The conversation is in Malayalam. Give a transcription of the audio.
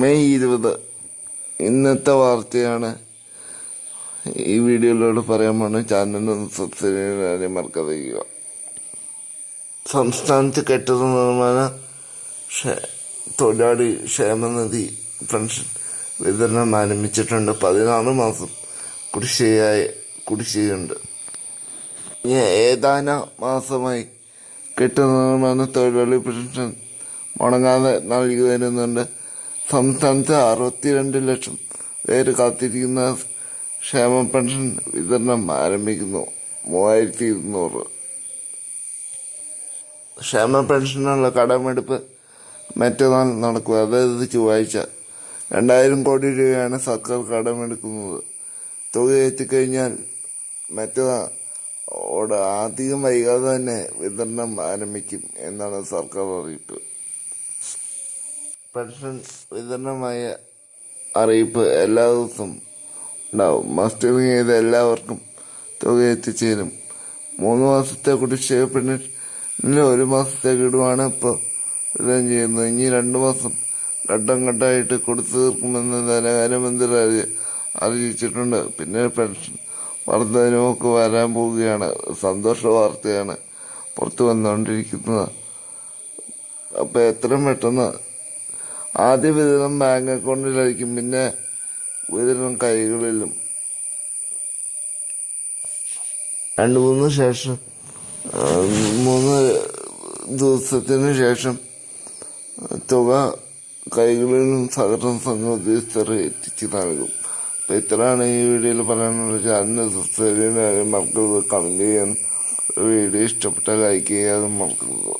മെയ് ഇരുപത് ഇന്നത്തെ വാർത്തയാണ്. ഈ വീഡിയോയിലൂടെ പറയാൻ പോണ ചാനലൊന്ന് സബ്സ്ക്രൈബ് ചെയ്യാൻ മറക്കാതിരിക്കുക. സംസ്ഥാനത്ത് കെട്ടിട നിർമ്മാണ തൊഴിലാളി ക്ഷേമനിധി പെൻഷൻ വിതരണം ആരംഭിച്ചിട്ടുണ്ട്. പതിനാറ് മാസം കുടിശ്ശികയായി കുടിശ്ശികയുണ്ട്. ഏതാനും മാസമായി കെട്ടിട നിർമ്മാണ തൊഴിലാളി പെൻഷൻ മുടങ്ങാതെ നൽകി വരുന്നുണ്ട് സംസ്ഥാനത്ത് അറുപത്തിരണ്ട് ലക്ഷം പേര് കാത്തിരിക്കുന്ന ക്ഷേമ പെൻഷൻ വിതരണം ആരംഭിക്കുന്നു. മൂവായിരത്തി ഇരുന്നൂറ് ക്ഷേമ പെൻഷനുള്ള കടമെടുപ്പ് മറ്റന്നാൾ നടക്കുക. അതായത് ചൊവ്വാഴ്ച. രണ്ടായിരം കോടി രൂപയാണ് സർക്കാർ കടമെടുക്കുന്നത്. തുക എത്തിക്കഴിഞ്ഞാൽ മറ്റന്നാൾ അധികം വൈകാതെ തന്നെ വിതരണം ആരംഭിക്കും എന്നാണ് സർക്കാർ അറിയിപ്പ്. പെൻഷൻ വിതരണമായ അറിയിപ്പ് എല്ലാ ദിവസവും ഉണ്ടാവും. മസ്റ്ററിങ് ചെയ്ത എല്ലാവർക്കും തുക എത്തിച്ചേരും. മൂന്ന് മാസത്തെ കുടിശ്ശിക പെൻഷൻ ഒരു മാസത്തെ ഗഡുവാണ് ഇപ്പോൾ വിതരണം ചെയ്യുന്നത്. ഇനി രണ്ട് മാസം ഘട്ടം ഘട്ടമായിട്ട് കൊടുത്തു തീർക്കുമെന്ന് ധനകാര്യമന്ത്രി അറിയിച്ചിട്ടുണ്ട്. പിന്നെ പെൻഷൻ വർധനവുമൊക്കെ വരാൻ പോവുകയാണ്. സന്തോഷ വാർത്തയാണ് പുറത്തു വന്നുകൊണ്ടിരിക്കുന്നത്. അപ്പോൾ എത്രയും പെട്ടെന്ന് ആദ്യ വിതരണം ബാങ്ക് അക്കൗണ്ടിലായിരിക്കും പിന്നെ വിതരണം കൈകളിലും. രണ്ട് മൂന്ന് ശേഷം മൂന്ന് ദിവസത്തിന് ശേഷം തുക കൈകളിലും സഹകരണ സംഘ ഉദ്യോഗസ്ഥർ എത്തിച്ചു നൽകും. അപ്പം ഇത്രയാണ് ഈ വീഡിയോയിൽ പറയാനുള്ള ചാനൽ സബ്സ്ക്രൈബ് ചെയ്യാൻ മറക്കരുത്. കമന്റ് ചെയ്യാൻ. വീഡിയോ ഇഷ്ടപ്പെട്ടാൽ ലൈക്ക് ചെയ്യാതെ മറക്കരുത്.